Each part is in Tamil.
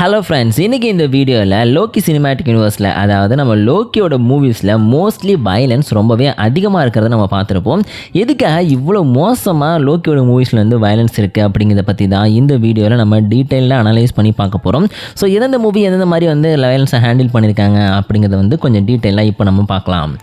ஹலோ ஃப்ரெண்ட்ஸ் இன்றைக்கி இந்த வீடியோவில் லோக்கி சினிமேட்டிக் யூனிவர்ஸில் அதாவது நம்ம லோக்கியோட மூவிஸில் மோஸ்ட்லி வயலன்ஸ் ரொம்பவே அதிகமாக இருக்கிறத நம்ம பார்த்துருப்போம். எதுக்காக இவ்வளோ மோசமாக லோக்கியோட மூவிஸில் வந்து வயலன்ஸ் இருக்குது அப்படிங்கிறத பற்றி தான் இந்த வீடியோவில் நம்ம டீட்டெயிலாக அனலைஸ் பண்ணி பார்க்க போகிறோம் ஸோ எந்தெந்த மூவி எந்தெந்த மாதிரி வந்து வயலன்ஸை ஹேண்டில் பண்ணியிருக்காங்க அப்படிங்கிறத வந்து கொஞ்சம் டீட்டெயிலாக இப்போ நம்ம பார்க்கலாம்.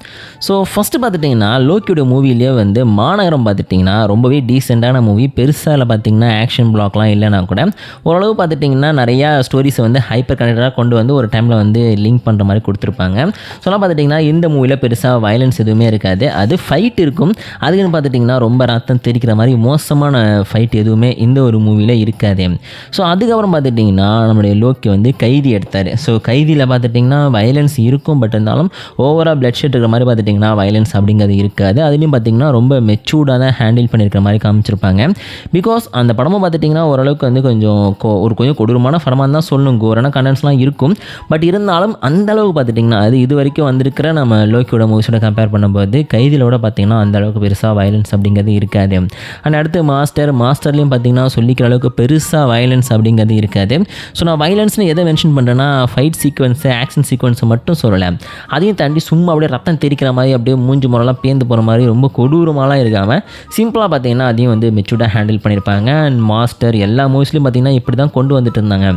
ஸோ ஃபஸ்ட்டு பார்த்துட்டிங்கன்னா லோக்கியோட மூவிலேயே வந்து மாநகரம் பார்த்துட்டிங்கன்னா ரொம்பவே டீசெண்டான மூவி பெருசாக பார்த்தீங்கன்னா ஆக்ஷன் பிளாக்லாம் இல்லைனா கூட ஓரளவு பார்த்துட்டிங்கன்னா நிறையா ஸ்டோரி ஸ்டோரிஸை வந்து ஹைப்பர் கனெக்டடாக கொண்டு வந்து ஒரு டைமில் வந்து லிங்க் பண்ணுற மாதிரி கொடுத்துருப்பாங்க. சொல்ல பார்த்துட்டிங்கன்னா இந்த மூவியில் பெருசாக வயலன்ஸ் எதுவுமே இருக்காது. அது ஃபைட் இருக்கும். அதுக்குன்னு பார்த்துட்டிங்கன்னா ரொம்ப ரத்தம் தெரிக்கிற மாதிரி மோசமான ஃபைட் எதுவுமே இந்த ஒரு மூவியில் இருக்காது. ஸோ அதுக்கப்புறம் பார்த்துட்டிங்கன்னா நம்முடைய லோக்கி வந்து கைதி எடுத்தார். ஸோ கைதியில் பார்த்துட்டிங்கன்னா வயலன்ஸ் இருக்கும் பட் இருந்தாலும் ஓவராக பிளட் ஷெட் இருக்கிற மாதிரி பார்த்துட்டிங்கன்னா வயலன்ஸ் அப்படிங்கிறது இருக்காது. அதுலேயும் பார்த்திங்கன்னா ரொம்ப மெச்சூர்டாக தான் ஹேண்டில் பண்ணியிருக்கிற மாதிரி காமிச்சிருப்பாங்க. பிகாஸ் அந்த படமும் பார்த்துட்டிங்கன்னா ஓரளவுக்கு வந்து கொஞ்சம் கொ- ஒரு கொஞ்சம் கொடூரமான படமாக தான் சொல்லணும் கோரான கண்டென்ட்ஸ்லாம் இருக்கும். பட் இருந்தாலும் அந்த அளவுக்கு பார்த்துட்டிங்கன்னா அது இது வரைக்கும் வந்திருக்கிற நம்ம லோக்கியோட மூவிஸோட கம்பேர் பண்ணும்போது கைதிலோட பார்த்திங்கன்னா அந்த அளவுக்கு பெருசாக வயலன்ஸ் அப்படிங்கிறது இருக்காது. அண்ட் அடுத்து மாஸ்டர் மாஸ்டர்லேயும் பார்த்திங்கன்னா சொல்லிக்கிற அளவுக்கு பெருசாக வயலன்ஸ் அப்படிங்கிறது இருக்காது. ஸோ நான் வயலன்ஸ்னு எதை மென்ஷன் பண்ணுறேன்னா ஃபைட் சீக்வன்ஸு ஆக்ஷன் சீக்வன்ஸை மட்டும் சொல்லலை. அதையும் தாண்டி சும்மா அப்படியே ரத்தம் தெரிக்கிற மாதிரி அப்படியே மூஞ்சி முறைலாம் பேந்து போகிற மாதிரி ரொம்ப கொடூரமாலாம் இருக்காமல் சிம்பிளாக பார்த்தீங்கன்னா அதையும் வந்து மெச்சூர்டாக ஹேண்டில் பண்ணியிருப்பாங்க. அண்ட் மாஸ்டர் எல்லா மூவிஸ்லையும் பார்த்திங்கன்னா இப்படி தான் கொண்டு வந்துட்டு இருந்தாங்க.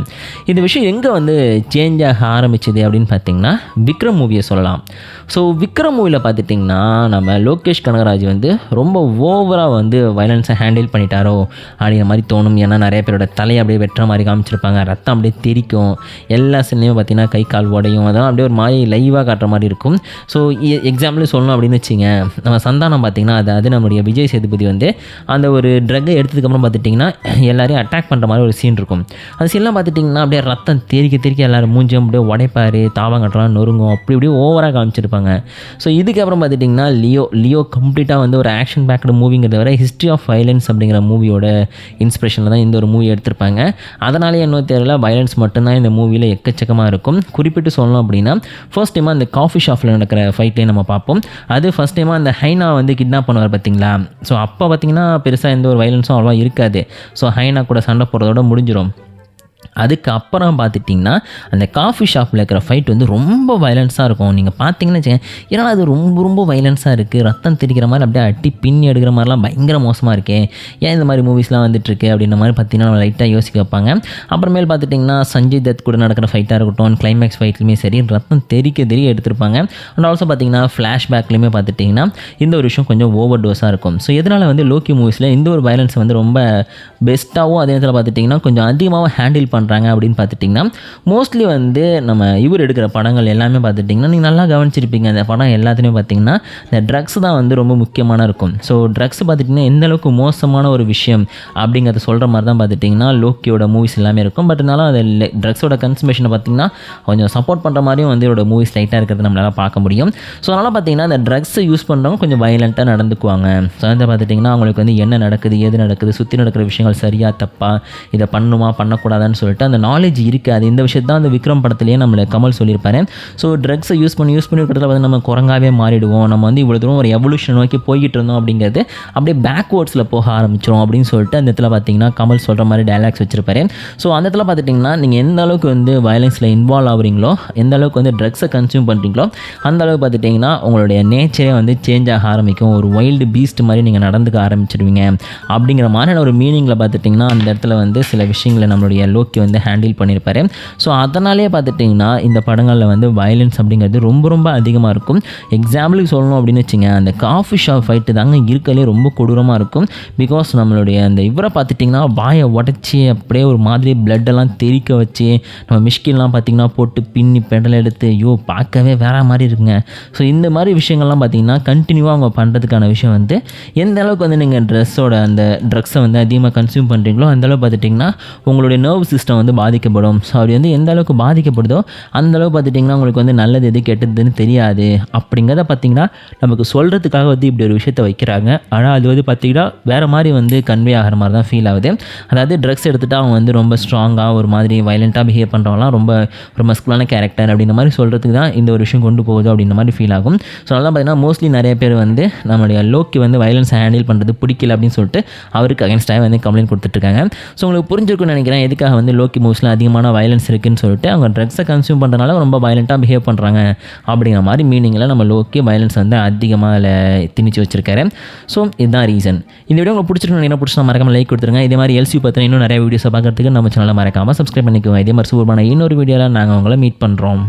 இந்த விஷயம் எங்கே வந்து சேஞ்ச் ஆக ஆரம்பிச்சது அப்படின்னு பார்த்தீங்கன்னா விக்ரம் மூவியை சொல்லலாம். ஸோ விக்ரம் மூவியில் பார்த்துட்டிங்கன்னா நம்ம லோகேஷ் கனகராஜ் வந்து ரொம்ப ஓவராக வந்து வயலன்ஸை ஹேண்டில் பண்ணிட்டாரோ அப்படிங்கிற மாதிரி தோணும். ஏன்னா நிறைய பேரோட தலையை அப்படியே வெட்டுற மாதிரி காமிச்சிருப்பாங்க. ரத்தம் அப்படியே தெரிக்கும். எல்லா சீன்லேயும் பார்த்தீங்கன்னா கை கால் உடையும். அதெல்லாம் அப்படியே ஒரு மாதிரி லைவாக காட்டுற மாதிரி இருக்கும். ஸோ எக்ஸாம்பிள் சொல்லணும் அப்படின்னு வச்சுங்க. நம்ம சந்தானம் பார்த்தீங்கன்னா அதாவது நம்முடைய விஜய் சேதுபதி வந்து அந்த ஒரு ட்ரக்கை எடுத்ததுக்கப்புறம் பார்த்துட்டிங்கன்னா எல்லாரையும் அட்டாக் பண்ணுற மாதிரி ஒரு சீன் இருக்கும். அந்த சீன்லாம் பார்த்துட்டிங்கன்னா அப்படியே ரத்தம் தெரிக்க தெரிக்க எல்லாரும் மூஞ்சும் அப்படியே உடைப்பார் தாவங்கட்டலாம் நொறுங்கும் அப்படி இப்படி ஓவராக காமிச்சிருப்பாங்க. ஸோ இதுக்கப்புறம் பார்த்துட்டிங்கன்னா லியோ லியோ கம்ப்ளீட்டாக வந்து ஒரு ஆக்ஷன் பேக்டு மூவிங்கிறத விட ஹிஸ்ட்ரி ஆஃப் வைலன்ஸ் அப்படிங்கிற மூவியோட இன்ஸ்பிரேஷனில் தான் இந்த ஒரு மூவி எடுத்திருப்பாங்க. அதனாலே என்ன தெரியல வைலன்ஸ் மட்டும்தான் இந்த மூவியில் எக்கச்சக்கமாக இருக்கும். குறிப்பிட்டு சொல்லணும் அப்படின்னா ஃபர்ஸ்ட் டைமாக அந்த காஃபி ஷாப்பில் நடக்கிற ஃபைட்லேயே நம்ம பார்ப்போம். அது ஃபர்ஸ்ட் டைமாக அந்த ஹைனா வந்து கிட்னாப் பண்ணுவார் பார்த்தீங்களா? ஸோ அப்போ பார்த்தீங்கன்னா பெருசாக எந்த ஒரு வைலன்ஸும் அவ்வளோவா இருக்காது. ஸோ ஹைனா கூட சண்டை போடுறதோட முடிஞ்சிடும் அதுக்கு அப்புறம் பார்த்துட்டிங்கன்னா அந்த காஃபி ஷாப்பில் இருக்கிற ஃபைட் வந்து ரொம்ப வயலன்ஸாக இருக்கும். நீங்கள் பார்த்தீங்கன்னு வச்சுக்கோங்க ஏன்னா அது ரொம்ப ரொம்ப வயலன்ஸாக இருக்குது ரத்தம் திரிக்கிற மாதிரி அப்படியே அட்டி பின்னி எடுக்கிற மாதிரிலாம் பயங்கர மோசமாக இருக்கே. ஏன் இந்த மாதிரி மூவிஸ்லாம் வந்துட்டுருக்கு அப்படின்ற மாதிரி பார்த்தீங்கன்னா லைட்டாக யோசிக்க வைப்பாங்க. அப்புறமேல் பார்த்துட்டிங்கன்னா சஞ்சய் தத் கூட நடக்கிற ஃபைட்டாக இருக்கட்டும் கிளைமேக்ஸ் ஃபைட்லையுமே சரி ரத்தம் தெறிக்க தெரிய எடுத்திருப்பாங்க. அண்ட் ஆல்சோ பார்த்தீங்கன்னா ஃப்ளாஷ்பேக்லேயுமே பார்த்துட்டிங்கன்னா இந்த ஒரு விஷயம் கொஞ்சம் ஓவர் டோஸாக இருக்கும். ஸோ இதனால் வந்து லோக்கி மூவிஸில் இந்த ஒரு வயலன்ஸ் வந்து ரொம்ப பெஸ்ட்டாகவும் அதே நேரத்தில் பார்த்துட்டிங்கன்னா கொஞ்சம் அதிகமாகவும் ஹேண்டில் பண்ணுறாங்க அப்படின்னு பார்த்துட்டிங்கன்னா மோஸ்ட்லி வந்து நம்ம இவர் எடுக்கிற படங்கள் எல்லாமே பார்த்துட்டிங்கன்னா நீங்கள் நல்லா கவனிச்சிருப்பீங்க. அந்த படம் எல்லாத்துலேயும் பார்த்தீங்கன்னா இந்த ட்ரக்ஸ் தான் வந்து ரொம்ப முக்கியமான இருக்கும். ஸோ ட்ரக்ஸ் பார்த்துட்டிங்கன்னா எந்த அளவுக்கு மோசமான ஒரு விஷயம் அப்படிங்கிறத சொல்கிற மாதிரி தான் பார்த்துட்டிங்கன்னா லோக்கியோட மூவிஸ் எல்லாமே இருக்கும். பட் இருந்தாலும் அது ட்ரக்ஸோட கன்சமேஷனை பார்த்திங்கன்னா கொஞ்சம் சப்போர்ட் பண்ணுற மாதிரியும் வந்து இதோட மூவிஸ் லைட்டாக இருக்கிறது நம்மளால் பார்க்க முடியும். ஸோ அதனால் பார்த்தீங்கன்னா இந்த ட்ரக்ஸை யூஸ் பண்ணுறவங்க கொஞ்சம் வயலண்ட்டாக நடந்துக்குவாங்க. ஸோ வந்து பார்த்துட்டிங்கன்னா அவங்களுக்கு வந்து என்ன நடக்குது எது நடக்குது சுற்றி நடக்கிற விஷயங்கள் சரியாக தப்பா இதை பண்ணுமா பண்ணக்கூடாதான்னு சொல்லிட்டு அந்த நாலேஜ் இருக்காது. இந்த விஷயத்தான் அந்த விக்ரம் படத்துலேயே நம்மளை கமல் சொல்லியிருப்பாரு. ஸோ ட்ரக்ஸை யூஸ் பண்ணி யூஸ் பண்ணி இருக்கிறதுல வந்து நம்ம குரங்காவே மாறிடுவோம். நம்ம வந்து இவ்வளோ தூரம் ஒரு எவல்யூஷன் நோக்கி போய்கிட்டு இருந்தோம் அப்படிங்கிறது அப்படியே பேக்வேர்ட்ஸில் போக ஆரம்பிச்சிரும் அப்படின்னு சொல்லிட்டு அந்த இடத்துல பார்த்தீங்கன்னா கமல் சொல்கிற மாதிரி டைலாக்ஸ் வச்சிருப்பாரு. ஸோ அந்த இடத்துல பார்த்துட்டிங்கன்னா நீங்கள் எந்த அளவுக்கு வந்து வயலன்ஸில் இன்வால்வ் ஆகுறீங்களோ எந்த அளவுக்கு வந்து ட்ரக்ஸை கன்சியூம் பண்ணுறீங்களோ அந்த அளவுக்கு பார்த்துட்டிங்கன்னா உங்களுடைய நேச்சரே வந்து சேஞ்ச் ஆக ஆரம்பிக்கும். ஒரு வைல்டு பீஸ்ட் மாதிரி நீங்கள் நடந்துக்க ஆரம்பிச்சிடுவீங்க. அப்படிங்கிற மாதிரியான ஒரு மீனிங்கில் பார்த்துட்டிங்கன்னா அந்த இடத்துல வந்து சில விஷயங்களை நம்மளுடைய லோக்கி வந்து ஹேண்டில் பண்ணியிருப்பாரு ஸோ அதனாலே பார்த்துட்டிங்கன்னா இந்த படங்களில் வந்து வயலன்ஸ் அப்படிங்கிறது ரொம்ப ரொம்ப அதிகமாக இருக்கும். எக்ஸாம்பிளுக்கு சொல்லணும் அப்படின்னு வச்சுங்க அந்த காஃபி ஷாப் ஃபைட்டு தாங்க இருக்கலே ரொம்ப கொடூரமாக இருக்கும். பிகாஸ் நம்மளுடைய அந்த இவரை பார்த்துட்டிங்கன்னா வாயை உடச்சி அப்படியே ஒரு மாதிரி பிளட்டெல்லாம் தெறிக்க வச்சு நம்ம மிஷ்கின்லாம் பார்த்திங்கன்னா போட்டு பின்னி பெடல் எடுத்து ஐயோ பார்க்கவே வேற மாதிரி இருக்குங்க. ஸோ இந்த மாதிரி விஷயங்கள்லாம் பார்த்தீங்கன்னா கண்டினியூவாக அவங்க பண்ணுறதுக்கான விஷயம் வந்து எந்த அளவுக்கு வந்து நீங்கள் ட்ரெஸ்ஸோட அந்த ட்ரக்ஸை வந்து அதிகமாக கன்சியூம் பண்ணுறீங்களோ அந்தளவுக்கு பார்த்துட்டிங்கன்னா உங்களுடைய நர்வ் சிஸ்டம் வந்து பாதிக்கப்படும். ஸோ அப்படி வந்து எந்த அளவுக்கு பாதிக்கப்படுதோ அந்த அளவுக்கு பார்த்துட்டிங்கன்னா உங்களுக்கு வந்து நல்லது எது கெட்டதுன்னு தெரியாது. அப்படிங்கிறத பார்த்தீங்கன்னா நமக்கு சொல்கிறதுக்காக வந்து இப்படி ஒரு விஷயத்தை வைக்கிறாங்க. ஆனால் அது வந்து பார்த்திங்கன்னா வேறு மாதிரி வந்து கன்வே ஆகிற மாதிரி தான் ஃபீல் ஆகுது. அதாவது ட்ரக்ஸ் எடுத்துகிட்டு அவங்க வந்து ரொம்ப ஸ்ட்ராங்காக ஒரு மாதிரி வைலண்ட்டாக பிஹேவ் பண்ணுறவங்களாம் ரொம்ப ஒரு மஸ்குலான கேரக்டர் அப்படின்ற மாதிரி சொல்கிறதுக்கு தான் இந்த ஒரு விஷயம் கொண்டு போகுது அப்படின்ற மாதிரி ஃபீல் ஆகும். ஸோ அதெல்லாம் பார்த்தீங்கன்னா மோஸ்ட்லி நிறைய பேர் வந்து நம்மளுடைய லோக்கி வந்து வயலன்ஸ் ஹேண்டில் பண்ணுறது பிடிக்கல அப்படின்னு சொல்லிட்டு அவருக்கு அகேன்ஸ்டாக வந்து கம்ப்ளைண்ட் கொடுத்துட்ருக்காங்க ஸோ உங்களுக்கு புரிஞ்சிருக்கும்னு நினைக்கிறேன் எதுக்காக வந்து வந்து லோக்கி மூவிஸில் அதிகமான வயலன்ஸ் இருக்குன்னு சொல்லிட்டு அவங்க ட்ரக்ஸை கன்சியூம் பண்ணுறதுனால ரொம்ப வயலண்ட்டாக பிஹேவ் பண்ணுறாங்க அப்படிங்கிற மாதிரி மீனிங்கில் நம்ம லோக்கி வயலன்ஸ் வந்து அதிகமாக அதில் திணிச்சு வச்சிருக்காரு. ஸோ இதுதான் ரீசன் இந்த வீடியோ உங்களுக்கு பிடிச்சிருக்கு என்ன பிடிச்சா மறக்காமல் லைக் கொடுத்துருங்க. இதே மாதிரி எல்சி பற்றின இன்னும் நிறைய வீடியோஸை பார்க்குறதுக்கு நம்ம சேனலில் மறக்காமல் சப்ஸ்கிரைப் பண்ணிக்கோங்க. இதே மாதிரி சூப்பரான இன்னொரு வீடியோவில் நாங்கள் உங்களை மீட் பண்ணுறோம்